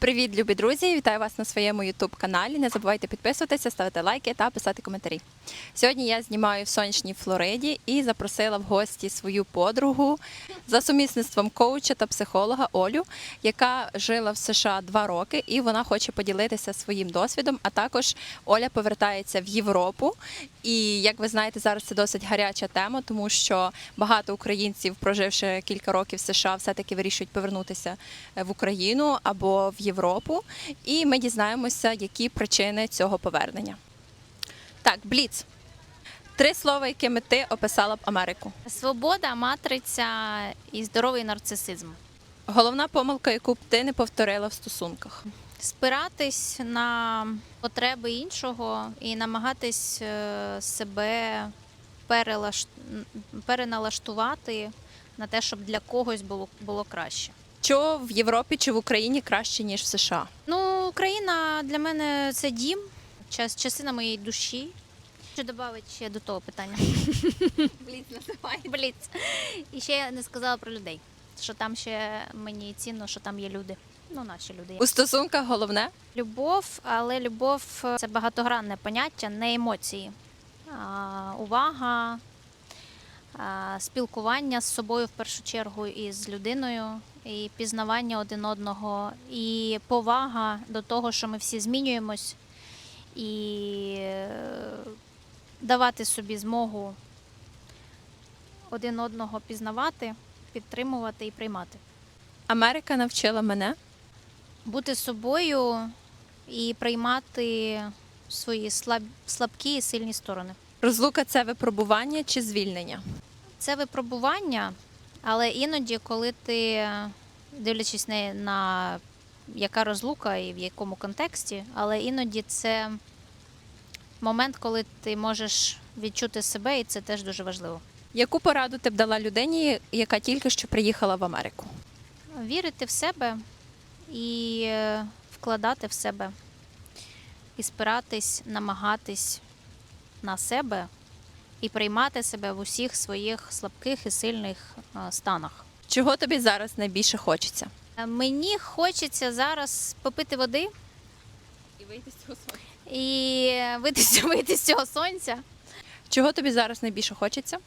Привіт, любі друзі! Вітаю вас на своєму youtube каналі. Не забувайте підписуватися, ставити лайки та писати коментарі. Сьогодні я знімаю в сонячній Флориді і запросила в гості свою подругу за сумісництвом коуча та психолога Олю, яка жила в США два роки, і вона хоче поділитися своїм досвідом. А також Оля повертається в Європу. І як ви знаєте, зараз це досить гаряча тема, тому що багато українців, проживши кілька років в США, все-таки вирішують повернутися е, в Україну або в Європу. І ми дізнаємося, які причини цього повернення. Так, Бліц. Три слова, якими ти описала б Америку. Свобода, матриця і здоровий нарцисизм. Головна помилка, яку б ти не повторила в стосунках. Спиратись на потреби іншого і намагатись е, себе перелаш... переналаштувати на те, щоб для когось було, було краще. Що в Європі чи в Україні краще, ніж в США? Ну, Україна для мене це дім, час, частина моєї душі. Що додати ще до того питання? Бліц називає. Бліц. І ще я не сказала про людей. Що там ще мені цінно, що там є люди. Ну, наші люди. У стосунках головне Любов, але любов е, це багатогранне поняття, не емоції. А, увага, а, спілкування з собою в першу чергу і з людиною, і пізнавання один одного, і повага до того, що ми всі змінюємось, і е, давати собі змогу один одного пізнавати, підтримувати і приймати. Америка навчила мене. Бути собою і приймати свої слаб... слабкі і сильні сторони. Розлука це випробування чи звільнення. Це випробування, але іноді, коли ти, дивлячись не на яка розлука і в якому контексті, але іноді це момент, коли ти можеш відчути себе, і це теж дуже важливо. Яку пораду ти б дала людині, яка тільки що приїхала в Америку? Вірити в себе і е, вкладати в себе, і спиратись, намагатись на себе і приймати себе в усіх своїх слабких і сильних е, станах. Чого тобі зараз найбільше хочеться? Е, Мені хочеться зараз попити води І вийти з цього сонця. і вийти, вийти з цього сонця. Чого тобі зараз найбільше хочеться?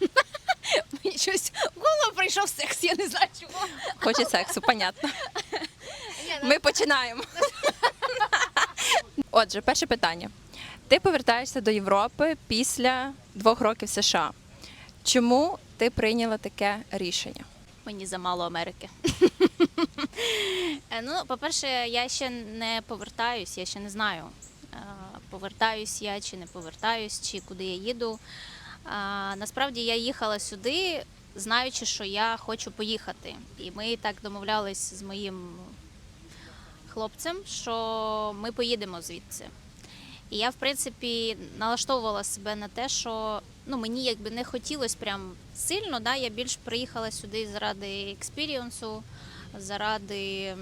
Щось в голову прийшов секс, я не знаю чого. Хоче сексу, понятно. Ми починаємо. Отже, перше питання. Ти повертаєшся до Європи після двох років США. Чому ти прийняла таке рішення? Мені замало Америки. Е, ну, по-перше, я ще не повертаюсь, я ще не знаю, е, повертаюсь я чи не повертаюсь, чи куди я їду. А, Насправді я їхала сюди, знаючи, що я хочу поїхати. І ми так домовлялись з моїм хлопцем, що ми поїдемо звідси. І я, в принципі, налаштовувала себе на те, що ну, мені якби не хотілося прям сильно. Да? Я більш приїхала сюди заради експіріонсу, заради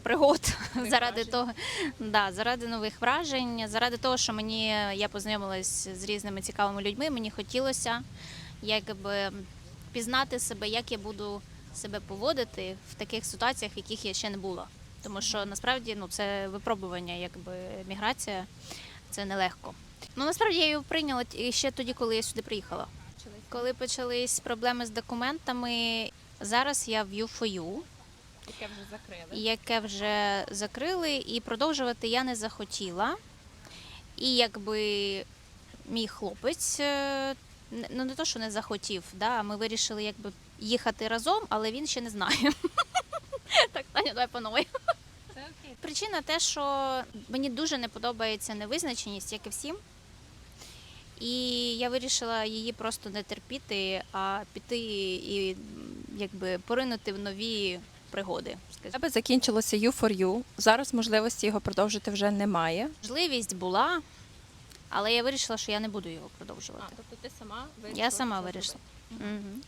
пригод, заради того, да, заради нових вражень, заради того, що мені я познайомилась з різними цікавими людьми. Мені хотілося якби пізнати себе, як я буду себе поводити в таких ситуаціях, в яких я ще не була. Тому що насправді ну, це випробування, якби міграція, це нелегко. Ну насправді я її прийняла ще тоді, коли я сюди приїхала. Коли почались проблеми з документами, зараз я в U4U, Яке вже закрили. яке вже закрили, і продовжувати я не захотіла. І якби мій хлопець, е, ну не то, що не захотів, да, ми вирішили якби їхати разом, але він ще не знає. Так, Таня, давай по новій. Причина те, що мені дуже не подобається невизначеність, як і всім. І я вирішила її просто не терпіти, а піти і якби поринути в нові пригоди. Тебе закінчилося U4U. Зараз можливості його продовжити вже немає. Можливість була, але я вирішила, що я не буду його продовжувати. тобто ти сама Я сама вирішила. Угу.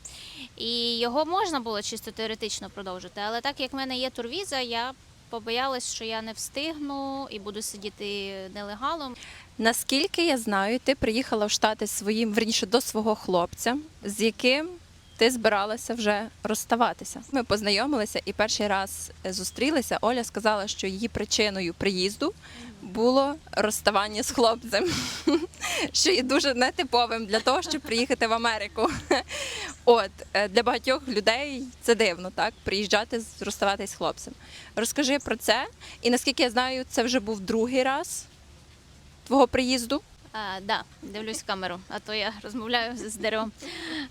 І його можна було чисто теоретично продовжити, але так як в мене є турвіза, я побоялась, що я не встигну і буду сидіти нелегалом. Наскільки я знаю, ти приїхала в Штати своїм, верніше, до свого хлопця, з яким ти збиралася вже розставатися. Ми познайомилися і перший раз е, зустрілися. Оля сказала, що її причиною приїзду було розставання з хлопцем, що є дуже нетиповим для того, щоб приїхати в Америку. От е, для багатьох людей це дивно, так приїжджати розставатись з хлопцем. Розкажи про це, і наскільки я знаю, це вже був другий раз твого приїзду. А, да, дивлюсь в камеру, а то я розмовляю з деревом.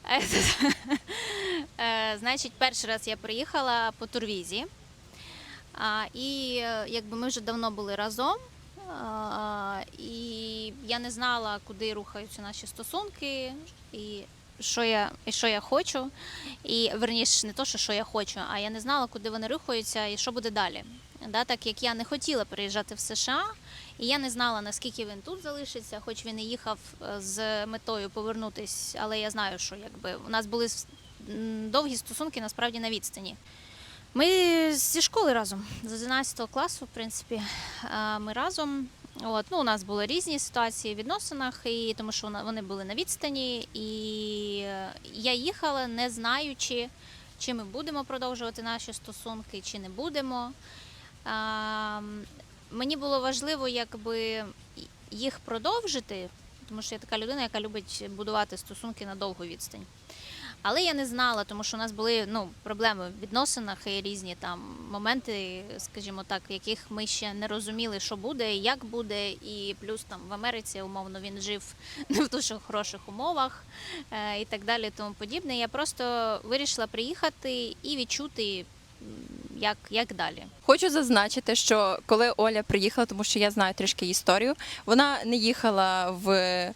Е, е, Значить, перший раз я приїхала по турвізі. А, і е, якби ми вже давно були разом. А, і я не знала, куди рухаються наші стосунки, і що я, і що я хочу. І верніше, не то, що, що я хочу, а я не знала, куди вони рухаються і що буде далі. Да, так як я не хотіла переїжджати в США, і я не знала, наскільки він тут залишиться, хоч він і їхав е, з метою повернутись, але я знаю, що якби у нас були довгі стосунки насправді на відстані. Ми зі школи разом, з 11 класу, в принципі, е, ми разом. От, ну, у нас були різні ситуації в відносинах, і тому що вони були на відстані, і е, я їхала, не знаючи, чи ми будемо продовжувати наші стосунки, чи не будемо. Мені було важливо якби їх продовжити, тому що я така людина, яка любить будувати стосунки на довгу відстань. Але я не знала, тому що у нас були ну, проблеми в відносинах і різні там моменти, скажімо так, в яких ми ще не розуміли, що буде, і як буде. І плюс там в Америці умовно він жив не в дуже хороших умовах е, і так далі, тому подібне. Я просто вирішила приїхати і відчути, як, як далі. Хочу зазначити, що коли Оля приїхала, тому що я знаю трішки історію, вона не їхала в.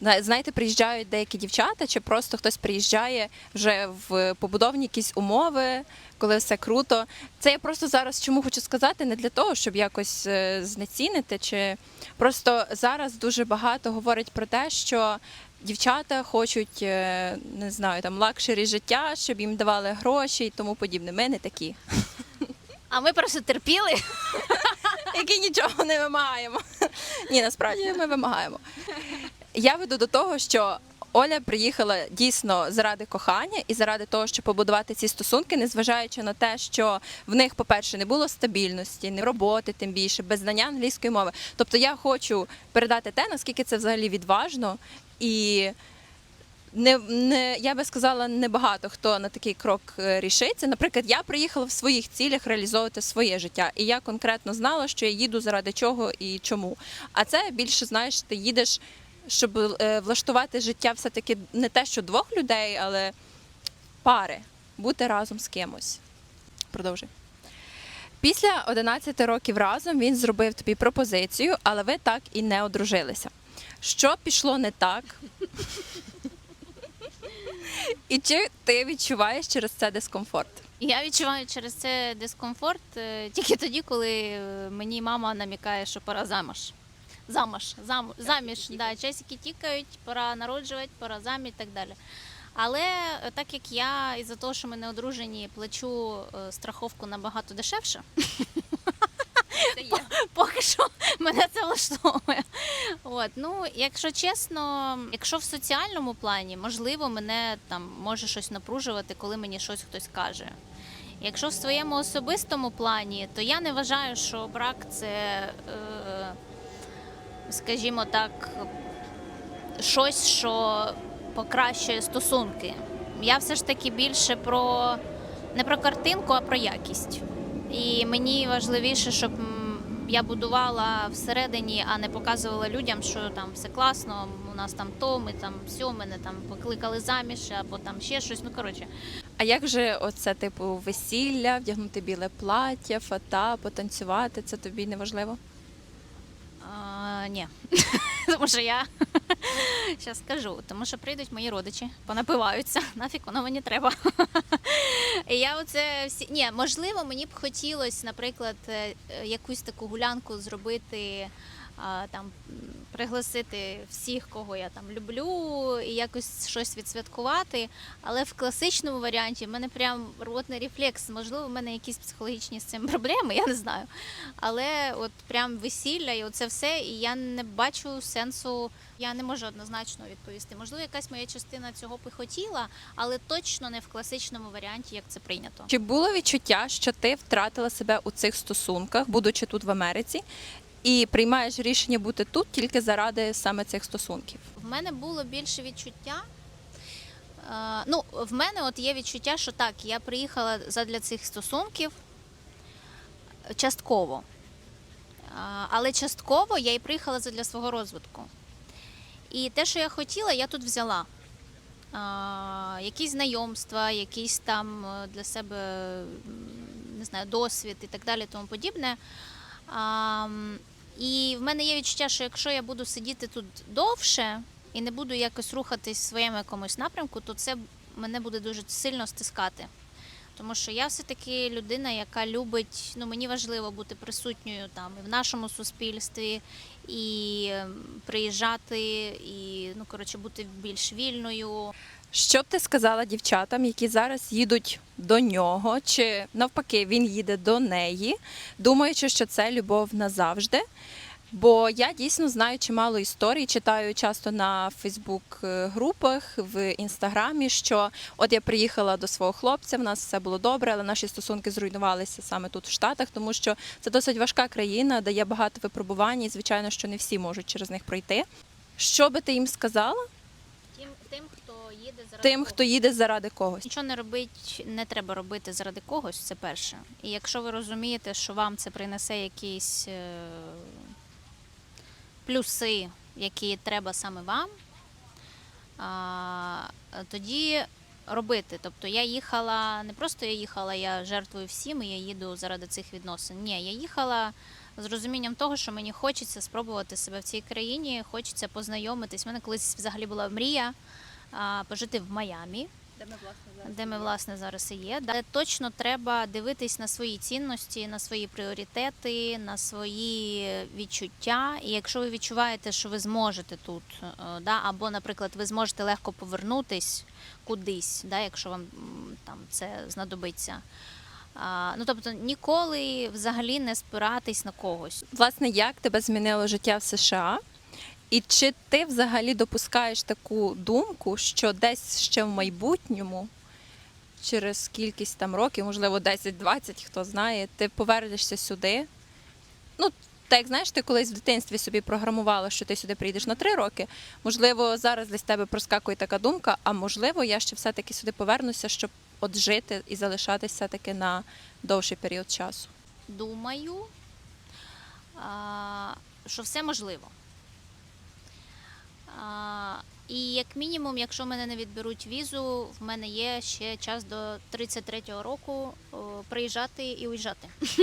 Знаєте, приїжджають деякі дівчата, чи просто хтось приїжджає вже в побудовні якісь умови, коли все круто. Це я просто зараз чому хочу сказати, не для того, щоб якось е, знецінити, чи просто зараз дуже багато говорить про те, що дівчата хочуть, е, не знаю, там лакшері життя, щоб їм давали гроші і тому подібне. Ми не такі. А ми просто терпіли. які нічого не вимагаємо. Ні, насправді ми вимагаємо. Я веду до того, що Оля приїхала дійсно заради кохання і заради того, щоб побудувати ці стосунки, незважаючи на те, що в них, по-перше, не було стабільності, не роботи, тим більше, без знання англійської мови. Тобто я хочу передати те, наскільки це взагалі відважно і. Не, не я би сказала, небагато хто на такий крок е, рішиться. Наприклад, я приїхала в своїх цілях реалізовувати своє життя, і я конкретно знала, що я їду заради чого і чому. А це більше знаєш, ти їдеш, щоб е, влаштувати життя все-таки не те, що двох людей, але пари, бути разом з кимось. Продовжуй. Після 11 років разом він зробив тобі пропозицію, але ви так і не одружилися. Що пішло не так? І чи ти відчуваєш через це дискомфорт? Я відчуваю через це дискомфорт е, тільки тоді, коли е, мені мама намікає, що пора замуж. Замуж, зам, заміж, да, часики тікають, пора народжувати, пора заміж і так далі. Але е, так як я із-за того, що ми не одружені, плачу страховку набагато дешевше, є. поки що мене це влаштовує. От, ну, якщо чесно, якщо в соціальному плані, можливо, мене там може щось напружувати, коли мені щось хтось каже. Якщо в своєму особистому плані, то я не вважаю, що брак це, е, скажімо так, щось, що покращує стосунки. Я все ж таки більше про не про картинку, а про якість. І мені важливіше, щоб я будувала всередині, а не показувала людям, що там все класно, у нас там то, ми там все, мене там покликали заміж, або там ще щось. Ну коротше, А як же оце, типу, весілля, вдягнути біле плаття, фата, потанцювати? Це тобі не важливо? А, ні. Тому що я зараз скажу, тому що прийдуть мої родичі, понапиваються, нафіг воно мені треба. Я оце всі. Ні, можливо, мені б хотілося, наприклад, е, е, якусь таку гулянку зробити там пригласити всіх, кого я там люблю, і якось щось відсвяткувати. Але в класичному варіанті в мене прям рвотний рефлекс. Можливо, в мене якісь психологічні з цим проблеми, я не знаю. Але от прям весілля і оце все, і я не бачу сенсу. Я не можу однозначно відповісти. Можливо, якась моя частина цього б і хотіла, але точно не в класичному варіанті, як це прийнято. Чи було відчуття, що ти втратила себе у цих стосунках, будучи тут в Америці, і приймаєш рішення бути тут тільки заради саме цих стосунків? В мене було більше відчуття. е, Ну, в мене от є відчуття, що так, я приїхала задля цих стосунків частково. Е, Але частково я і приїхала задля свого розвитку. І те, що я хотіла, я тут взяла. Е, Якісь знайомства, якісь там для себе не знаю, досвід і так далі, тому подібне. І в мене є відчуття, що якщо я буду сидіти тут довше і не буду якось рухатись в своєму якомусь напрямку, то це мене буде дуже сильно стискати. Тому що я все-таки людина, яка любить, ну мені важливо бути присутньою там і в нашому суспільстві, і ем, приїжджати, і ну коротше бути більш вільною. Що б ти сказала дівчатам, які зараз їдуть до нього, чи навпаки він їде до неї, думаючи, що це любов назавжди? Бо я дійсно знаю чимало історій, читаю часто на Фейсбук-групах, в інстаграмі, що от я приїхала до свого хлопця, в нас все було добре, але наші стосунки зруйнувалися саме тут в Штатах, тому що це досить важка країна, де є багато випробувань, і звичайно, що не всі можуть через них пройти. Що би ти їм сказала? Тим, тим хто їде заради Тим, когось. хто їде заради когось. Нічого не робить, не треба робити заради когось, це перше. І якщо ви розумієте, що вам це принесе якісь е, плюси, які треба саме вам, а, тоді робити. Тобто я їхала, не просто я їхала, я жертвую всім, і я їду заради цих відносин. Ні, я їхала з розумінням того, що мені хочеться спробувати себе в цій країні, хочеться познайомитись. У мене колись взагалі була мрія пожити в Майамі де ми власне зараз і є. Де точно треба дивитись на свої цінності, на свої пріоритети, на свої відчуття. І якщо ви відчуваєте, що ви зможете тут, е, да, або, наприклад, ви зможете легко повернутись кудись, да, якщо вам там це знадобиться. А, ну тобто ніколи взагалі не спиратись на когось. Власне, як тебе змінило життя в США? І чи ти взагалі допускаєш таку думку, що десь ще в майбутньому, через кількість там років, можливо, 10-20, хто знає, ти повернешся сюди? Ну, так знаєш, ти колись в дитинстві собі програмувала, що ти сюди прийдеш на 3 роки. Можливо, зараз десь тебе проскакує така думка, а можливо, я ще все-таки сюди повернуся, щоб от жити і залишатися все-таки на довший період часу. думаю, що все можливо. І як мінімум, якщо мене не відберуть візу, в мене є ще час до 33-го року приїжджати і уїжджати.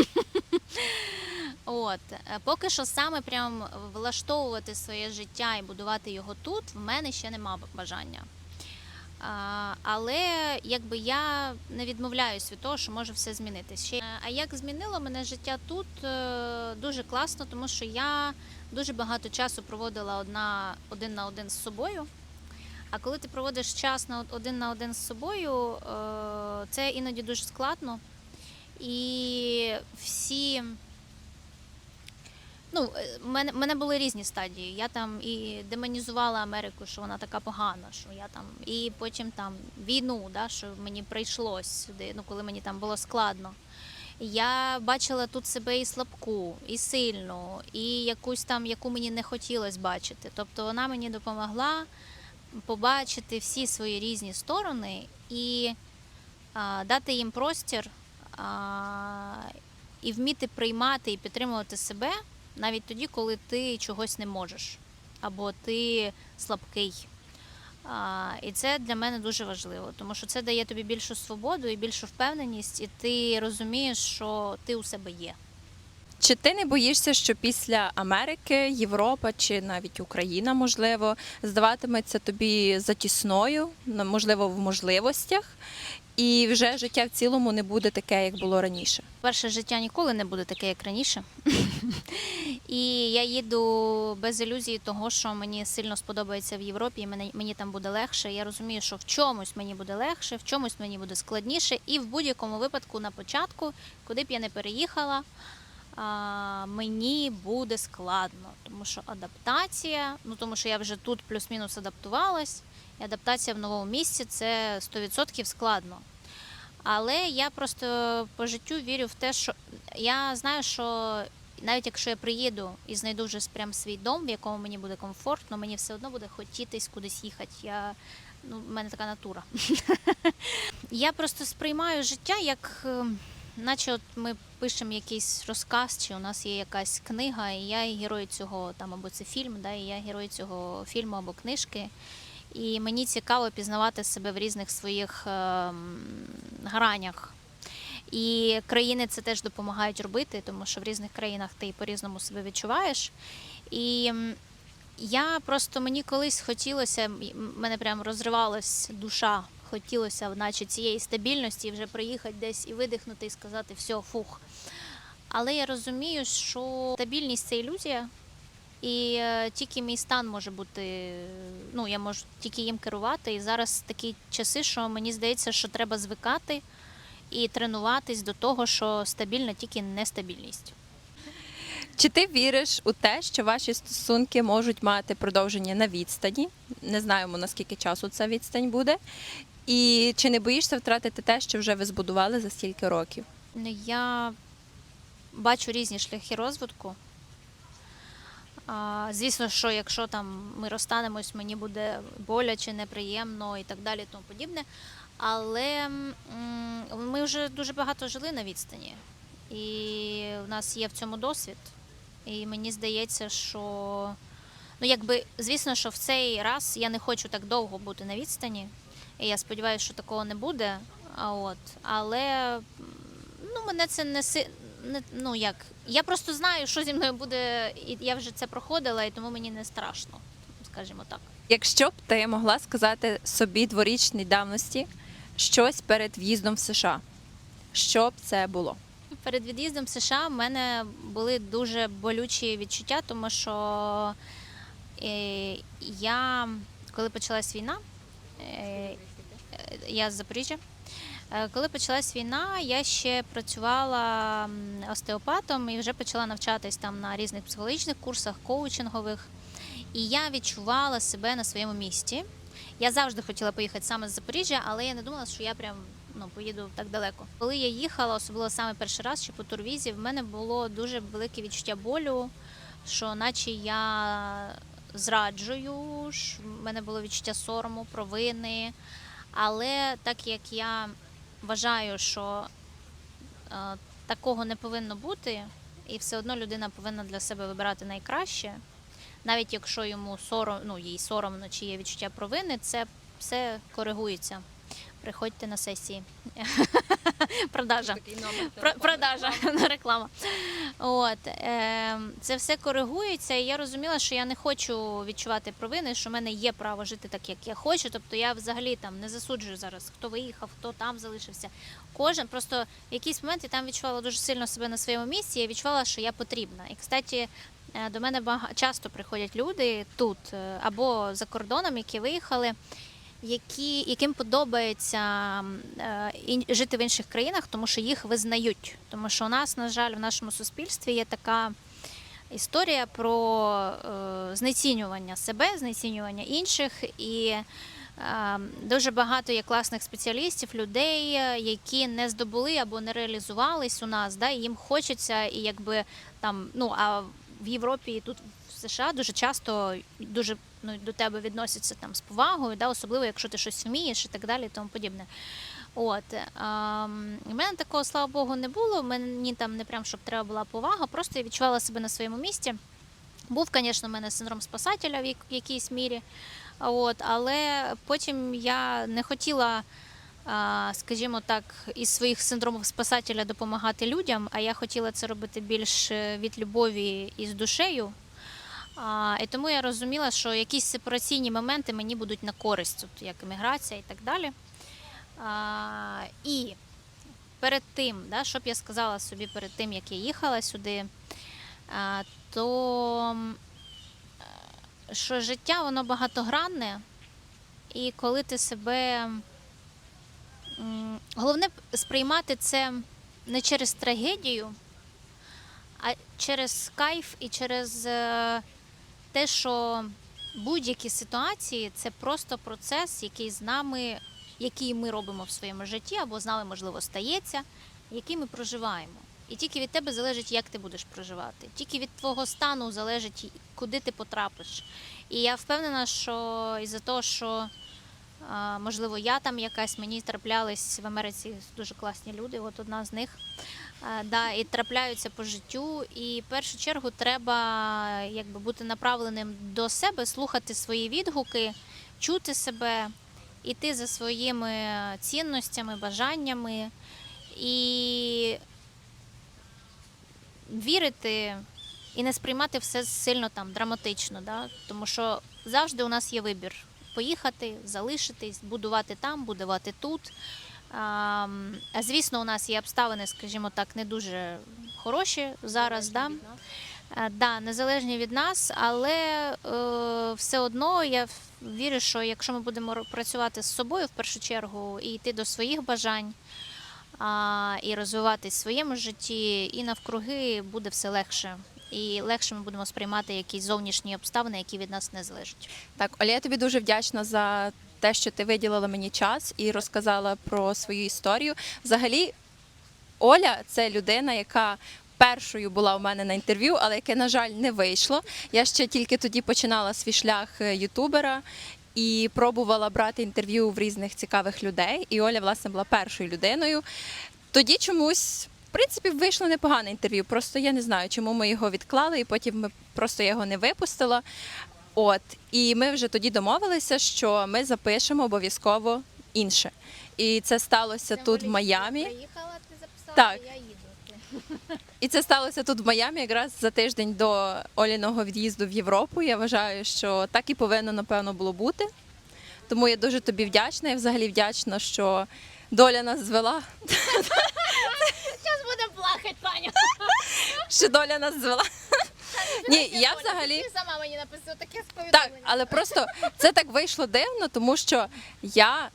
От Е, поки що саме прям влаштовувати своє життя і будувати його тут, в мене ще нема бажання. Але якби я не відмовляюсь від того, що може все змінитись. Ще а як змінило мене життя тут е, дуже класно, тому що я дуже багато часу проводила одна один на один з собою. А коли ти проводиш час на один на один з собою, е, це іноді дуже складно. І всі. Ну, е, мене, мене були різні стадії. Я там і демонізувала Америку, що вона така погана, що я там, і потім там війну, да, що мені прийшлось сюди, ну коли мені там було складно. Я бачила тут себе і слабку, і сильну, і якусь там, яку мені не хотілося бачити. Тобто вона мені допомогла побачити всі свої різні сторони і а, дати їм простір а, і вміти приймати і підтримувати себе навіть тоді, коли ти чогось не можеш, або ти слабкий. А, і це для мене дуже важливо, тому що це дає тобі більшу свободу і більшу впевненість, і ти розумієш, що ти у себе є. Чи ти не боїшся, що після Америки, Європа чи навіть Україна, можливо, здаватиметься тобі затісною, можливо, в можливостях, і вже життя в цілому не буде таке, як було раніше? Перше життя ніколи не буде таке, як раніше. І я їду без ілюзії того, що мені сильно сподобається в Європі, і мені, мені там буде легше. Я розумію, що в чомусь мені буде легше, в чомусь мені буде складніше, і в будь-якому випадку на початку, куди б я не переїхала, а, мені буде складно, тому що адаптація, ну тому що я вже тут плюс-мінус адаптувалась, і адаптація в новому місці це 100% складно. Але я просто по життю вірю в те, що я знаю, що навіть якщо я приїду і знайду вже прям свій дом, в якому мені буде комфортно, мені все одно буде хотітись кудись їхати. Я, ну, в мене така натура. я просто сприймаю життя як. е, Наче от ми пишемо якийсь розказ, чи у нас є якась книга, і я герой цього там або це фільм, да, і я герой цього фільму або книжки. І мені цікаво пізнавати себе в різних своїх ем, гранях. І країни це теж допомагають робити, тому що в різних країнах ти по-різному себе відчуваєш. І я просто мені колись хотілося, мене прям розривалась душа, хотілося, наче цієї стабільності, вже приїхати десь і видихнути, і сказати все, фух. Але я розумію, що стабільність це ілюзія, і е, тільки мій стан може бути, ну я можу тільки їм керувати. І зараз такі часи, що мені здається, що треба звикати і тренуватись до того, що стабільна тільки нестабільність. Чи ти віриш у те, що ваші стосунки можуть мати продовження на відстані? Не знаємо наскільки часу ця відстань буде. І чи не боїшся втратити те, що вже ви збудували за стільки років? Ну, Я бачу різні шляхи розвитку. А, Звісно, що якщо там ми розстанемось, мені буде боляче, неприємно і так далі, тому подібне. Але м, ми вже дуже багато жили на відстані, і в нас є в цьому досвід. І мені здається, що ну якби звісно, що в цей раз я не хочу так довго бути на відстані. І я сподіваюся, що такого не буде. А от, але ну, мене це не. Не ну як. Я просто знаю, що зі мною буде, і я вже це проходила, і тому мені не страшно, скажімо так. Якщо б ти могла сказати собі дворічній давності щось перед в'їздом в США, що б це було? Перед від'їздом в США в мене були дуже болючі відчуття, тому що е, я, коли почалась війна, е, я з Запоріжжя. Е, Коли почалась війна, я ще працювала остеопатом і вже почала навчатись там на різних психологічних курсах, коучингових. І я відчувала себе на своєму місці. Я завжди хотіла поїхати саме з Запоріжжя, але я не думала, що я прям ну, поїду так далеко. Коли я їхала, особливо саме перший раз, ще по турвізі, в мене було дуже велике відчуття болю, що наче я зраджую, в мене було відчуття сорому, провини. Але так як я вважаю, що е, такого не повинно бути, і все одно людина повинна для себе вибирати найкраще, навіть якщо йому сором, ну, їй соромно чи є відчуття провини, це все коригується. Приходьте на сесії. Продажа. Про- Продажа реклама. От е, це все коригується, і я розуміла, що я не хочу відчувати провини, що в мене є право жити так, як я хочу. Тобто я взагалі там не засуджую зараз, хто виїхав, хто там залишився. Кожен просто в якийсь момент я там відчувала дуже сильно себе на своєму місці. Я відчувала, що я потрібна. І кстати, е, до мене бага- часто приходять люди тут е, або за кордоном, які виїхали які, яким подобається е, ін- жити в інших країнах, тому що їх визнають. Тому що у нас, на жаль, в нашому суспільстві є така історія про е, знецінювання себе, знецінювання інших і. е, Дуже багато є класних спеціалістів, людей, е, які не здобули або не реалізувались у нас, да, і їм хочеться, і якби там, ну а в Європі і тут в США дуже часто дуже ну, до тебе відносяться там з повагою, да, особливо якщо ти щось вмієш і так далі, і тому подібне. От ем, у мене такого, слава Богу, не було. Мені там не прям щоб треба була повага, просто я відчувала себе на своєму місці. Був, звісно, у мене синдром спасателя в якійсь мірі. От, але потім я не хотіла скажімо так, із своїх синдромів спасателя допомагати людям, а я хотіла це робити більш е, від любові і з душею. А, і тому я розуміла, що якісь сепараційні моменти мені будуть на користь, от, як еміграція і так далі. А, і перед тим, да, що я сказала собі перед тим, як я їхала сюди, а, то е, що життя воно багатогранне, і коли ти себе. Головне сприймати це не через трагедію, а через кайф і через е, те, що будь-які ситуації це просто процес, який з нами, який ми робимо в своєму житті, або з нами, можливо, стається, який ми проживаємо. І тільки від тебе залежить, як ти будеш проживати. Тільки від твого стану залежить, куди ти потрапиш. І я впевнена, що із-за того, що можливо, я там якась, мені траплялись в Америці дуже класні люди, от одна з них. А, Да, і трапляються по життю. І в першу чергу треба якби, бути направленим до себе, слухати свої відгуки, чути себе, іти за своїми цінностями, бажаннями і вірити і не сприймати все сильно там драматично. Да? Тому що завжди у нас є вибір поїхати, залишитись, будувати там, будувати тут. А, звісно, у нас є обставини, скажімо так, не дуже хороші зараз. Да? Да, незалежні від нас, але е, все одно я вірю, що якщо ми будемо працювати з собою в першу чергу і йти до своїх бажань а, і розвиватись в своєму житті, і навкруги буде все легше. І легше ми будемо сприймати якісь зовнішні обставини, які від нас не залежать. Так, Оля, я тобі дуже вдячна за те, що ти виділила мені час і розказала про свою історію. Взагалі, Оля це людина, яка першою була у мене на інтерв'ю, але яке, на жаль, не вийшло. Я ще тільки тоді починала свій шлях е, ютубера. І пробувала брати інтерв'ю в різних цікавих людей. І Оля, власне, була першою людиною. Тоді чомусь, в принципі, вийшло непогане інтерв'ю. Просто я не знаю, чому ми його відклали, і потім ми просто його не випустила. От, і ми вже тоді домовилися, що ми запишемо обов'язково інше. І це сталося тут в Майамі. Приїхала, ти записала, Так. я їду. І це сталося тут в Майамі, якраз за тиждень до Оліного від'їзду в Європу. Я вважаю, що так і повинно напевно було бути. Тому я дуже тобі вдячна. Я взагалі вдячна, що доля нас звела. Зараз будемо плакати, Таня. Що доля нас звела. Ні, я взагалі. Ти сама мені написала таке Так, але просто це так вийшло дивно, тому що я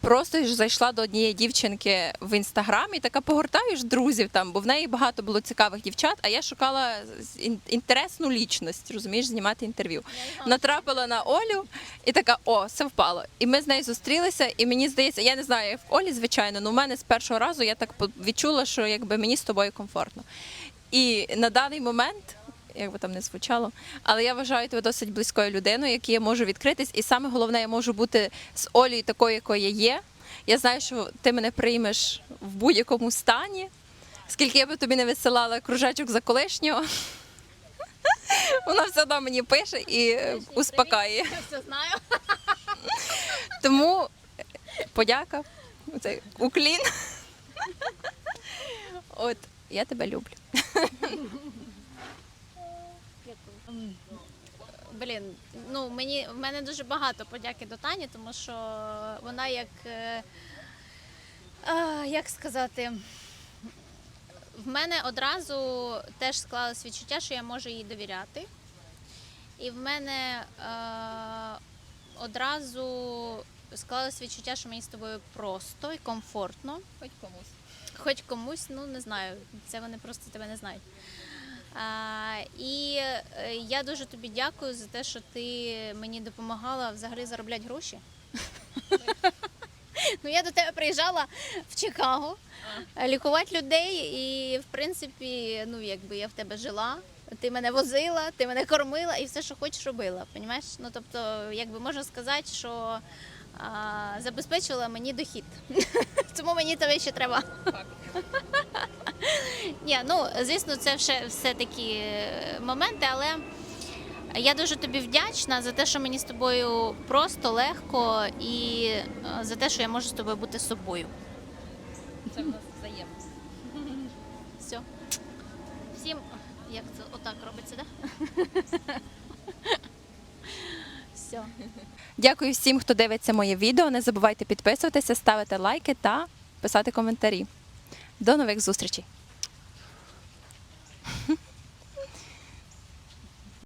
просто ж зайшла до однієї дівчинки в інстаграм і така погортаю ж друзів там, бо в неї багато було цікавих дівчат, а я шукала з- ін- інтересну лічність, розумієш, знімати інтерв'ю. Натрапила на Олю і така, о, все впало. І ми з нею зустрілися, і мені здається, я не знаю, як в Олі, звичайно, але у мене з першого разу я так по- відчула, що якби мені з тобою комфортно. І на даний момент, як би там не звучало, але я вважаю тебе досить близькою людиною, якій я можу відкритись. І саме головне, я можу бути з Олею такою, якою я є. Я знаю, що ти мене приймеш в будь-якому стані. Скільки я би тобі не висилала кружечок за колишнього, вона все одно мені пише і е, успокаює. Я все знаю. Тому подяка, оцей уклін. От, я тебе люблю. Блін, ну мені в мене дуже багато подяки до Тані, тому що вона як, е, а, як сказати, в мене одразу теж склалось відчуття, що я можу їй довіряти. І в мене е, одразу склалось відчуття, що мені з тобою просто і комфортно. Хоч комусь. Хоч комусь, ну не знаю, це вони просто тебе не знають. І е, я дуже тобі дякую за те, що ти мені допомагала взагалі заробляти гроші. Ну, я до тебе приїжджала в Чикаго лікувати людей, і в принципі, ну якби я в тебе жила. Ти мене возила, ти мене кормила і все, що хочеш, робила. Понімаєш? Ну тобто, якби можна сказати, що а, забезпечила мені дохід. Тому мені тебе ще треба. Ні, ну звісно, це все, все такі е, моменти, але Я дуже тобі вдячна за те, що мені з тобою просто легко, і е, за те, що я можу з тобою бути собою. Це в нас взаємно. Все. Всім, як це отак робиться, да? Все. Дякую всім, хто дивиться моє відео. Не забувайте підписуватися, ставити лайки та писати коментарі. До нових зустрічей!